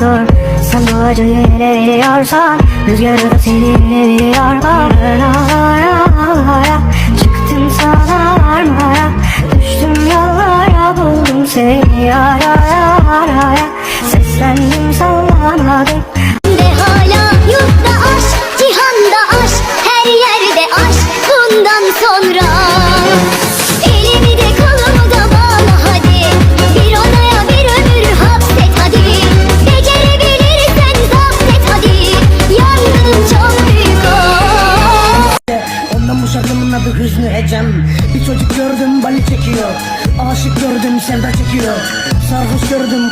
dur Sen bu acıyı ele veriyorsan Rüzgarı da seni ele veriyor Bağlara ağlara Çıktım sana armara. Düştüm yollara buldum seni Ara ara Seslendim sallamadım. Ve hala yurtta aşk Cihanda aşk Her yerde aşk. Bundan sonra vereceğim Bir çocuk gördüm bali çekiyor. Aşık gördüm sevda çekiyor. Sarhoş gördüm